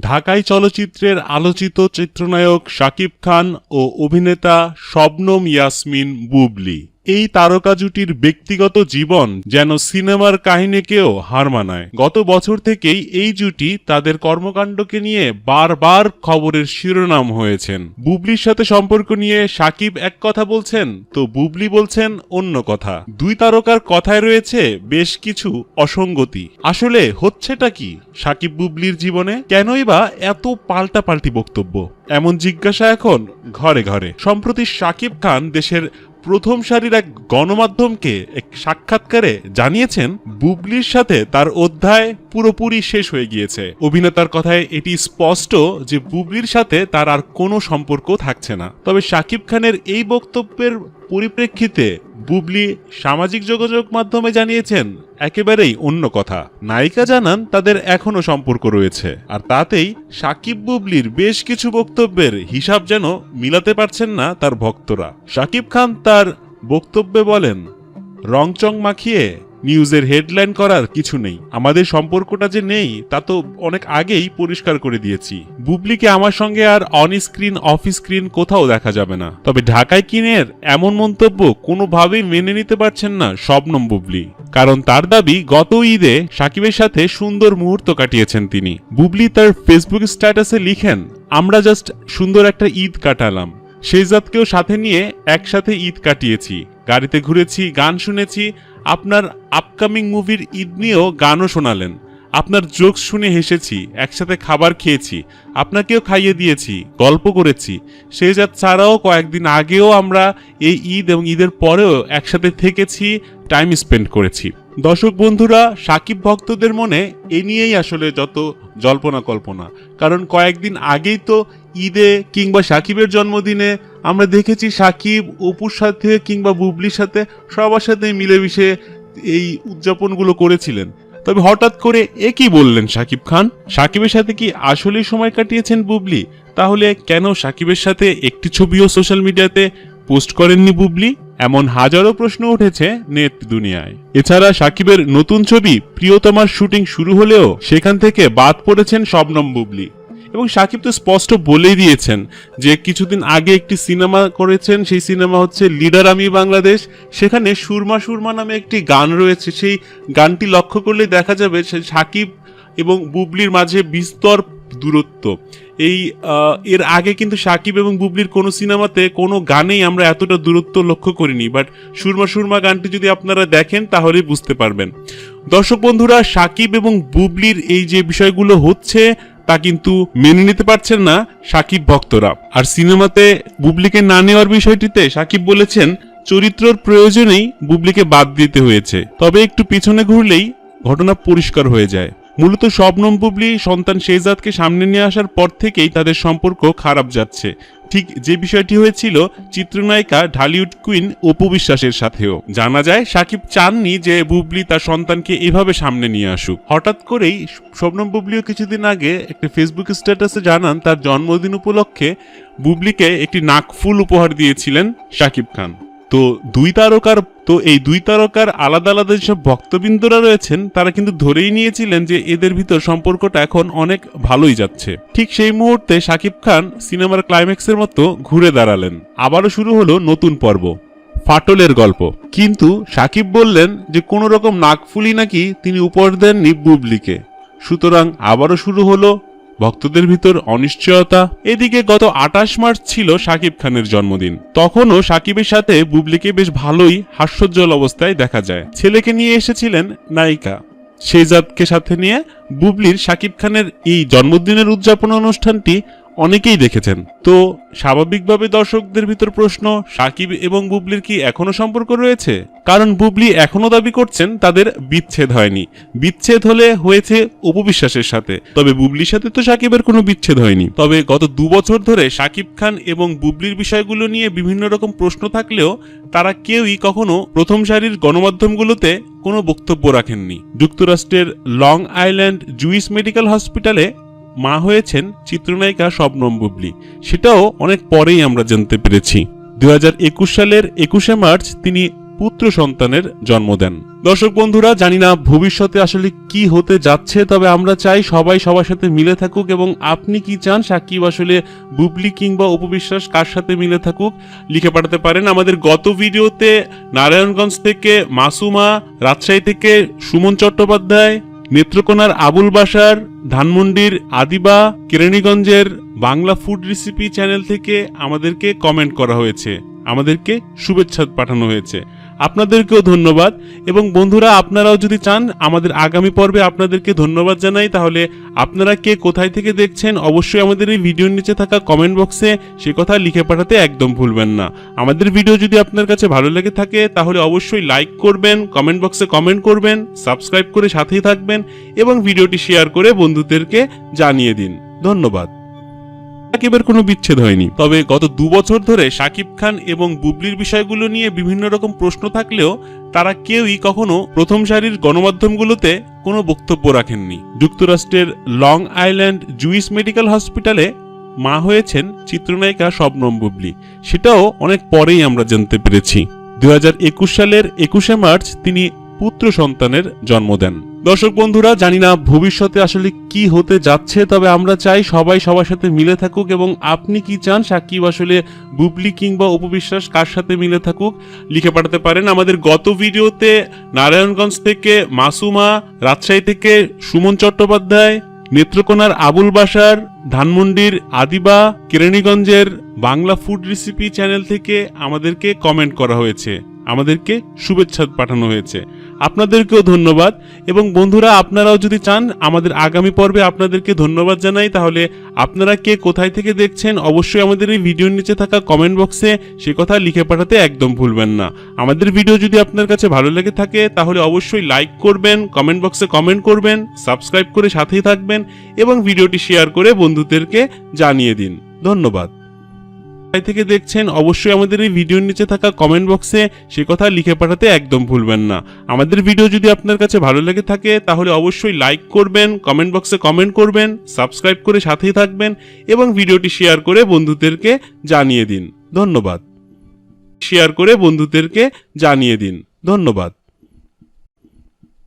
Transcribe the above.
ঢাকাই চলচ্চিত্রের আলোচিত চিত্রনায়ক শাকিব খান ও অভিনেতা শবনম ইয়াসমিন বুবলি। এই তারকা জুটির ব্যক্তিগত জীবন যেন সিনেমার কাহিনীকেও হার মানায়। গত বছর থেকেই এই জুটি তাদের কর্মকাণ্ডকে নিয়ে বারবার খবরের শিরোনাম হয়েছেন। বুবলির সাথে সম্পর্ক নিয়ে সাকিব এক কথা বলছেন, তো বুবলি বলছেন অন্য কথা। দুই তারকার কথায় রয়েছে বেশ কিছু অসঙ্গতি। আসলে হচ্ছেটা কি? সাকিব বুবলির জীবনে কেনই বা এত পাল্টাপাল্টি বক্তব্য? এমন জিজ্ঞাসা এখন ঘরে ঘরে। সম্প্রতি সাকিব খান দেশের প্রথম সারির এক গণমাধ্যমকে এক সাক্ষাৎকারে জানিয়েছেন, বুবলির সাথে তার অধ্যায় পুরোপুরি শেষ হয়ে গিয়েছে। অভিনেতার কথায় এটি স্পষ্ট যে বুবলির সাথে তার আর কোনো সম্পর্ক থাকছে না। তবে শাকিব খানের এই বক্তব্যের পরিপ্রেক্ষিতে বুবলি সামাজিক যোগাযোগ মাধ্যমে জানিয়েছেন, একেবারেই অন্য কথা। নায়িকা জানান, তাদের এখনও সম্পর্ক রয়েছে, আর তাতেই সাকিব বুবলির বেশ কিছু বক্তব্যের হিসাব যেন মিলাতে পারছেন না তার ভক্তরা। সাকিব খান তার বক্তব্যে বলেন, রংচং মাখিয়ে নিউজের হেডলাইন করার কিছু নেই। আমাদের সম্পর্কটা যে নেই, তা তো অনেক আগেই পরিষ্কার করে দিয়েছি। বুবলিকে আমার সঙ্গে আর অন স্ক্রিন অফ স্ক্রিন কোথাও দেখা যাবে না। তবে ঢাকায় কিনের এমন মন্তব্য কোনোভাবেই মেনে নিতে পারছেন না শবনম বুবলি। কারণ তার দাবি, গত ঈদে সাকিবের সাথে সুন্দর মুহূর্ত কাটিয়েছেন তিনি। বুবলি তার ফেসবুক স্ট্যাটাসে লিখেন, আমরা জাস্ট সুন্দর একটা ঈদ কাটালাম। শেহজাদকেও সাথে নিয়ে একসাথে ঈদ কাটিয়েছি। গাড়িতে ঘুরেছি, গান শুনেছি আপনার আপকামিং মুভির ঈদ নিয়েও গানও শোনালেন। আপনার জোকস শুনে হেসেছি, একসাথে খাবার খেয়েছি, আপনাকেও খাইয়ে দিয়েছি, গল্প করেছি। শেহজাদ ছাড়াও কয়েকদিন আগেও আমরা এই ঈদ এবং ঈদের পরেও একসাথে থেকেছি টাইম স্পেন্ড করেছি। দর্শক বন্ধুরা, সাকিব ভক্তদের মনে এ নিয়েই আসলে যত জল্পনা কল্পনা। কারণ কয়েকদিন আগেই তো ঈদে কিংবা সাকিবের জন্মদিনে আমরা দেখেছি সাকিব, অপুর সাথে কিংবা বুবলির সাথে সবার সাথে মিলেমিশে এই উদযাপনগুলো করেছিলেন। তবে হঠাৎ করে এ কি বললেন সাকিব খান? সাকিবের সাথে কি আসলেই সময় কাটিয়েছেন বুবলি? তাহলে কেন সাকিবের সাথে একটি ছবিও সোশ্যাল মিডিয়াতে পোস্ট করেননি বুবলি? এমন হাজারো প্রশ্ন উঠেছে নেট দুনিয়ায়। এছাড়া সাকিবের নতুন ছবি প্রিয়তমার শুটিং শুরু হলেও সেখান থেকে বাদ পড়েছেন শবনম বুবলি। এবং সাকিব তো স্পষ্ট বলেই দিয়েছেন যে কিছুদিন আগে একটি সিনেমা করেছেন, সেই সিনেমা হচ্ছে লিডার আমি বাংলাদেশ। সেখানে সুরমা সুরমা নামে একটি গান রয়েছে, সেই গানটি লক্ষ্য করলে দেখা যাবে সাকিব এবং বুবলির মাঝে বিস্তর দূরত্ব। এই এর আগে কিন্তু সাকিব এবং বুবলির কোনো সিনেমাতে কোনো গানেই আমরা এতটা দূরত্ব লক্ষ্য করিনি, বাট সুরমা সুরমা গানটি যদি আপনারা দেখেন তাহলেই বুঝতে পারবেন। দর্শক বন্ধুরা, সাকিব এবং বুবলির এই যে বিষয়গুলো হচ্ছে তা কিন্তু মেনে নিতে পারছেন না সাকিব ভক্তরা। আর সিনেমাতে বুবলিকে না নেওয়ার বিষয়টিতে সাকিব বলেছেন, চরিত্রর প্রয়োজনেই বুবলিকে বাদ দিতে হয়েছে। তবে একটু পিছনে ঘুরলেই ঘটনা পরিষ্কার হয়ে যায়। মূলত শবনম বুবলি সন্তান শেহজাদকে সামনে নিয়ে আসার পর থেকেই তাদের সম্পর্ক খারাপ যাচ্ছে। ঠিক যে বিষয়টি হয়েছিল, চিত্রনায়িকা ঢালিউড কুইন অপু বিশ্বাসের সাথেও। জানা যায়, সাকিব চাননি যে বুবলি তার সন্তানকে এভাবে সামনে নিয়ে আসুক। হঠাৎ করেই শবনম বুবলিও কিছুদিন আগে একটি ফেসবুক স্ট্যাটাসে জানান, তার জন্মদিন উপলক্ষে বুবলিকে একটি নাকফুল উপহার দিয়েছিলেন সাকিব খান। তো দুই তারকার, তো এই দুই তারকার আলাদা আলাদা যেসব ভক্তবৃন্দরা রয়েছেন, তারা কিন্তু ধরেই নিয়েছিলেন যে এদের ভিতর সম্পর্কটা এখন অনেক ভালোই যাচ্ছে। ঠিক সেই মুহূর্তে শাকিব খান সিনেমার ক্লাইম্যাক্সের মতো ঘুরে দাঁড়ালেন। আবারও শুরু হলো নতুন পর্ব, ফাটলের গল্প। কিন্তু সাকিব বললেন যে কোনো রকম নাকফুলি নাকি তিনি উপহার দেননি বুবলিকে। সুতরাং আবারও শুরু হলো ভক্তদের ভিতর অনিশ্চয়তা। এদিকে গত আটাশ মার্চ ছিল সাকিব খানের জন্মদিন। তখনও সাকিবের সাথে বুবলিকে বেশ ভালোই হাস্যজ্জ্বল অবস্থায় দেখা যায়। ছেলেকে নিয়ে এসেছিলেন নায়িকা। শেজাদকে সাথে নিয়ে বুবলির সাকিব খানের এই জন্মদিনের উদযাপন অনুষ্ঠানটি অনেকেই দেখেছেন। তো স্বাভাবিকভাবে দর্শকদের ভিতর প্রশ্ন, সাকিব এবং বুবলির কি এখনও সম্পর্ক রয়েছে? কারণ বুবলি এখনও দাবি করছেন তাদের বিচ্ছেদ হয়নি। বিচ্ছেদ হলে হয়েছে উপবিশ্বাসের সাথে। তবে বুবলির সাথে তো সাকিবের কোনো বিচ্ছেদ হয়নি। তবে গত দু বছর ধরে সাকিব খান এবং বুবলির বিষয়গুলো নিয়ে বিভিন্ন রকম প্রশ্ন থাকলেও তারা কেউই কখনো প্রথম সারির গণমাধ্যমগুলোতে কোনো বক্তব্য রাখেননি। যুক্তরাষ্ট্রের লং আইল্যান্ড জুইস মেডিকেল হসপিটালে মা হয়েছেন চিত্রনায়িকা শবনম বুবলি। সেটাও অনেক পরেই আমরা জানতে পেরেছি। দু হাজার একুশ সালের একুশে মার্চ তিনি পুত্র সন্তানের জন্ম দেন। দর্শক বন্ধুরা, জানি না ভবিষ্যতে আসলে কি হতে যাচ্ছে, তবে আমরা চাই সবাই সবার সাথে মিলে থাকুক এবং আপনি কি চান, সাকিব আসলে বুবলি কিংবা উপবিশ্বাস কার সাথে মিলে থাকুক, লিখে পাঠাতে পারেন। আমাদের গত ভিডিওতে নারায়ণগঞ্জ থেকে মাসুমা, রাজশাহী থেকে সুমন চট্টোপাধ্যায় নেত্রকোনার আবুল বাসার ধানমন্ডির আদিবা, কেরানীগঞ্জের বাংলা ফুড রেসিপি চ্যানেল থেকে আমাদেরকে কমেন্ট করা হয়েছে। আমাদেরকে শুভেচ্ছা পাঠানো হয়েছে। আপনাদেরকেও ধন্যবাদ। এবং বন্ধুরা, আপনারাও যদি চান, আমাদের আগামী পর্বে আপনাদেরকে ধন্যবাদ জানাই। তাহলে আপনারা কে কোথায় থেকে দেখছেন, অবশ্যই আমাদের এই ভিডিওর নিচে থাকা কমেন্ট বক্সে সে কথা লিখে পাঠাতে একদম ভুলবেন না। আমাদের ভিডিও যদি আপনার কাছে ভালো লেগে থাকে, তাহলে অবশ্যই লাইক করবেন কমেন্ট বক্সে কমেন্ট করবেন সাবস্ক্রাইব করে সাথেই থাকবেন, এবং ভিডিওটি শেয়ার করে বন্ধুদেরকে জানিয়ে দিন। ধন্যবাদ। সাকিবের কোনো বিচ্ছেদ হয়নি। তবে গত দু বছর ধরে সাকিব খান এবং বুবলির বিষয়গুলো নিয়ে বিভিন্ন রকম প্রশ্ন থাকলেও তারা কেউই কখনো প্রথম সারির গণমাধ্যমগুলোতে কোনো বক্তব্য রাখেননি। যুক্তরাষ্ট্রের লং আইল্যান্ড জুইস মেডিকেল হসপিটালে মা হয়েছেন চিত্রনায়িকা শবনম বুবলি। সেটাও অনেক পরেই আমরা জানতে পেরেছি। দু হাজার একুশ সালের একুশে মার্চ তিনি পুত্র সন্তানের জন্ম দেন। দর্শক বন্ধুরা, জানি না ভবিষ্যতে আসলে কি হতে যাচ্ছে, তবে আমরা চাই সবাই সবার সাথে মিলে থাকুক এবং আপনি কি চান, সাকিব আসলে বুবলি কিংবা উপবিশ্বাস কার সাথে মিলে থাকুক, লিখে পাঠাতে পারেন। আমাদের গত ভিডিওতে নারায়ণগঞ্জ থেকে মাসুমা, রাজশাহী থেকে সুমন চট্টোপাধ্যায়, নেত্রকোনার আবুল বাসার ধানমন্ডির আদিবা, কেরানীগঞ্জের বাংলা ফুড রেসিপি চ্যানেল থেকে আমাদেরকে কমেন্ট করা হয়েছে। আমাদেরকে শুভেচ্ছা পাঠানো হয়েছে। আপনাদেরকেও ধন্যবাদ এবং বন্ধুরা, আপনারাও যদি চান আমাদের আগামী পর্বে আপনাদেরকে ধন্যবাদ জানাই, তাহলে আপনারা কে কোথায় থেকে দেখছেন অবশ্যই আমাদের এই ভিডিওর নিচে থাকা কমেন্ট বক্সে সে কথা লিখে পাঠাতে একদম ভুলবেন না। আমাদের ভিডিও যদি আপনার কাছে ভালো লেগে থাকে, তাহলে অবশ্যই লাইক করবেন কমেন্ট বক্সে কমেন্ট করবেন সাবস্ক্রাইব করে সাথেই থাকবেন এবং ভিডিওটি শেয়ার করে বন্ধুদেরকে জানিয়ে দিন। ধন্যবাদ। থেকে দেখছেন, অবশ্যই আমাদের এই ভিডিওর নিচে থাকা কমেন্ট বক্সে সে কথা লিখে পাঠাতে একদম ভুলবেন না। আমাদের ভিডিও যদি আপনার কাছে ভালো লেগে থাকে, তাহলে অবশ্যই লাইক করবেন কমেন্ট বক্সে কমেন্ট করবেন সাবস্ক্রাইব করে সাথেই থাকবেন, এবং ভিডিওটি শেয়ার করে বন্ধুদেরকে জানিয়ে দিন। ধন্যবাদ। শেয়ার করে বন্ধুদেরকে জানিয়ে দিন। ধন্যবাদ।